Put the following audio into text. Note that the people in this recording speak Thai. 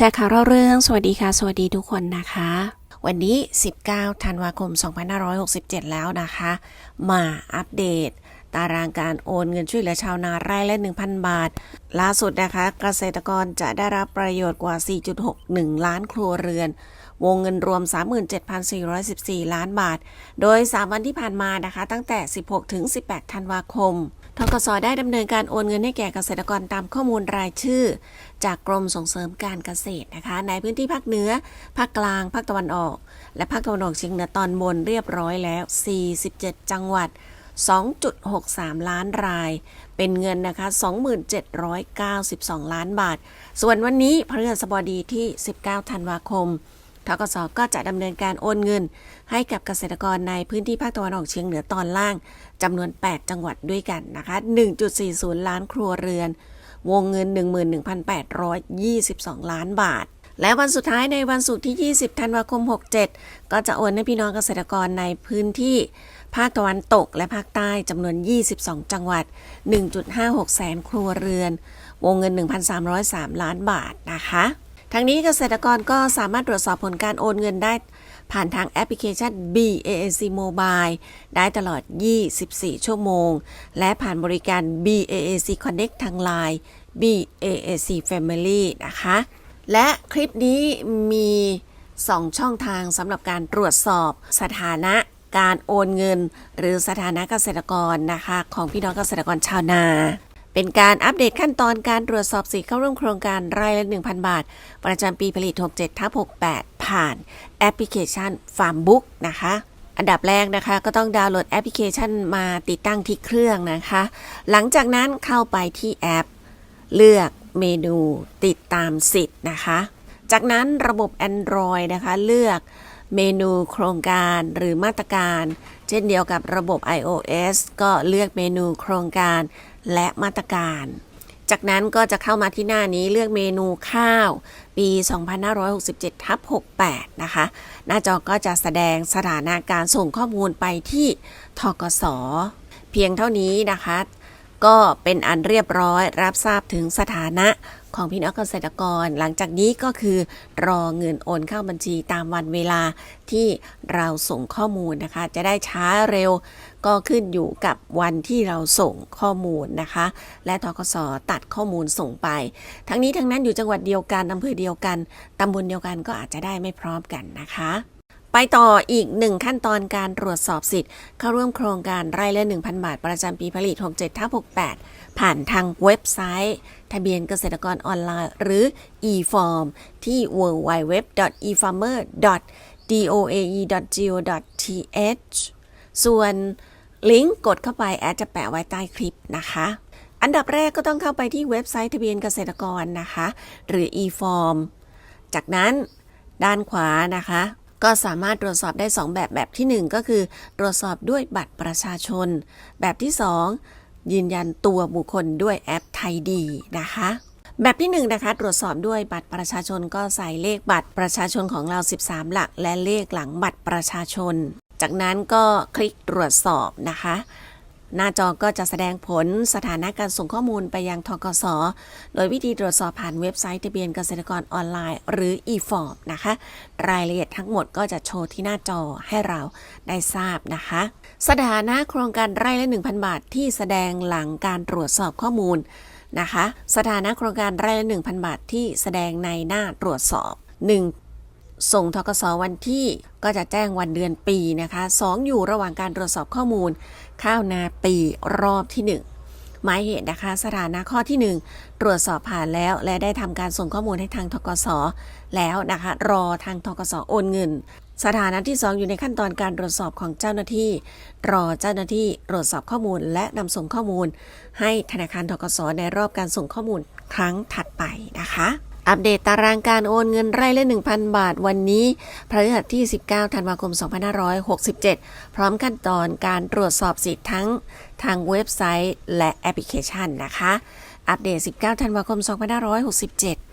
แชร์ข่าวเล่าเรื่อง สวัสดีค่ะ สวัสดีทุกคนนะคะ วันนี้ 19 ธันวาคม 2567 แล้วนะคะ มาอัปเดต ตารางการโอนเงินช่วยเหลือชาวนาไร่ละ 1,000 บาท ล่าสุดนะคะ เกษตรกรจะได้รับประโยชน์กว่า 4.61 ล้านครัวเรือน วงเงินรวม 37,414 ล้านบาท โดย 3 วันที่ผ่านมานะคะ ตั้งแต่ 16 ถึง 18 ธันวาคม ทกสได้ดำเนินการโอนเงินให้แก่เกษตรกรตามข้อมูลรายชื่อ จากกรมส่งเสริมการเกษตรนะคะ ในพื้นที่ภาคเหนือ ภาคกลาง ภาคตะวันออก และภาคตะวันออกเฉียงเหนือตอนบนเรียบร้อยแล้ว 47 จังหวัด 2.63 ล้านราย เป็นเงินนะคะ 2792 ล้านบาท ส่วนวันนี้พฤหัสบดีที่ 19 ธันวาคม ทกสก็จะดำเนินการโอนเงิน ให้กับเกษตรกรในพื้นที่ภาคตะวันออกเฉียงเหนือตอนล่างจำนวน 8 จังหวัดด้วยกันนะคะ 1.40 ล้านครัวเรือน วงเงิน 11,822 ล้านบาทและวันสุดท้ายในวันศุกร์ที่ 20 ธันวาคม 67 ก็จะโอนให้พี่น้องเกษตรกรในพื้นที่ ภาคตะวันตกและภาคใต้จำนวน 22 จังหวัด 1.56 แสนครัวเรือน วงเงิน 1,303 ล้านบาทนะคะ ทั้งนี้เกษตรกรก็สามารถตรวจสอบผลการโอนเงินได้ ผ่านทางแอปพลิเคชัน BAC Mobile ได้ตลอด 24 ชั่วโมง และผ่านบริการ BAC Connect ทาง Line BAAC Family นะคะ และคลิปนี้มี 2 ช่องทางสำหรับการตรวจสอบสถานะการโอนเงิน หรือสถานะเกษตรกรนะคะ ของพี่น้องเกษตรกรชาวนา เป็นการอัปเดตขั้นตอนการตรวจสอบสิทธิ์เข้าร่วมโครงการรายละ 1,000 บาท ประจำปีผลิต 67ทับ68 ผ่านแอปพลิเคชัน Farmbook นะคะอันดับแรกนะคะก็ต้องดาวน์โหลดแอปพลิเคชันมาติดตั้งที่เครื่องนะคะ หลังจากนั้นเข้าไปที่แอป เลือกเมนูติดตามสิทธิ์นะคะ จากนั้นระบบ Android นะคะ เลือก เมนูโครงการหรือมาตรการ เช่นเดียวกับระบบ iOS ก็เลือกเมนูโครงการและมาตรการ จากนั้นก็จะเข้ามาที่หน้านี้เลือกเมนูข้าว ปี 2567ทับ68 นะคะ หน้าจอก็จะแสดงสถานะการส่งข้อมูลไปที่ทกส เพียงเท่านี้นะคะ ก็เป็นอันเรียบร้อยรับทราบถึงสถานะ ของพี่น้องเกษตรกร หลังจากนี้ก็คือ รอเงินโอนเข้าบัญชีตามวันเวลาที่เราส่งข้อมูลนะคะ จะได้ช้าเร็ว ก็ขึ้นอยู่กับวันที่เราส่งข้อมูลนะคะ และทกสตัดข้อมูลส่งไป ทั้งนี้ทั้งนั้นอยู่จังหวัดเดียวกันอำเภอเดียวกันตำบลเดียวกันก็อาจจะได้ไม่พร้อมกันนะคะ ไปต่ออีกหนึ่งขั้นตอนการตรวจสอบสิทธิ์ เข้าร่วมโครงการไร่ละ 1,000 บาท ประจำปีผลิต 67ทับ68 ผ่านทางเว็บไซต์ ทะเบียนเกษตรกรออนไลน์ หรือ e-form ที่ www.efarmer.doae.go.th ส่วนลิงก์กดเข้าไปแอดจะแปะไว้ใต้คลิปนะคะอันดับแรกก็ต้องเข้าไปที่เว็บไซต์ทะเบียนเกษตรกรนะคะ หรือ e-form จากนั้นด้านขวานะคะ ก็สามารถตรวจสอบได้ 2 แบบแบบที่ 1 ก็คือ ตรวจสอบด้วยบัตรประชาชน แบบที่ 2 ยืนยันตัวบุคคลด้วยแอปไทยดีนะคะแบบที่1นงนะคะตรวจสอบด้วยบัตรประชาชนก็ใส่เลขบัตรประชาชนของเรา 13 หลัก และเลขหลังบัตรประชาชน จากนั้นก็คลิกตรวจสอบนะคะ หน้าจอก็จะแสดงผลสถานะการส่งข้อมูลไปยังทกส โดยวิธีตรวจสอบผ่านเว็บไซต์ทะเบียนเกษตรกรออนไลน์ หรือ e-form นะคะ รายละเอียดทั้งหมดก็จะโชว์ที่หน้าจอให้เราได้ทราบนะคะ สถานะโครงการไร่ละ 1,000 บาท ที่แสดงหลังการตรวจสอบข้อมูลนะคะ สถานะโครงการไร่ละ 1,000 บาท ที่แสดงในหน้าตรวจสอบ 1 ส่งทกสวันที่ก็จะแจ้งวันเดือนปีนะคะ2อยู่ระหว่างการตรวจสอบข้อมูล ข้าวนาปีรอบที่ 1 หมายเหตุนะคะสถานะข้อที่ 1 ตรวจสอบผ่านแล้ว และได้ทำการส่งข้อมูลให้ทางทกสแล้วนะคะรอทางทกสโอนเงิน สถานะที่ 2 อยู่ในขั้นตอนการตรวจสอบของเจ้าหน้าที่ รอเจ้าหน้าที่ตรวจสอบข้อมูล และนำส่งข้อมูล ให้ธนาคารทกสในรอบการส่งข้อมูลครั้งถัดไปนะคะ อัปเดตตารางการโอนเงินไร่ละ 1,000 บาทวันนี้ พฤหัสที่ 19 ธันวาคม 2567 พร้อมขั้นตอนการตรวจสอบสิทธิ์ทั้งทางเว็บไซต์และแอปพลิเคชันนะคะ อัปเดต 19 ธันวาคม 2567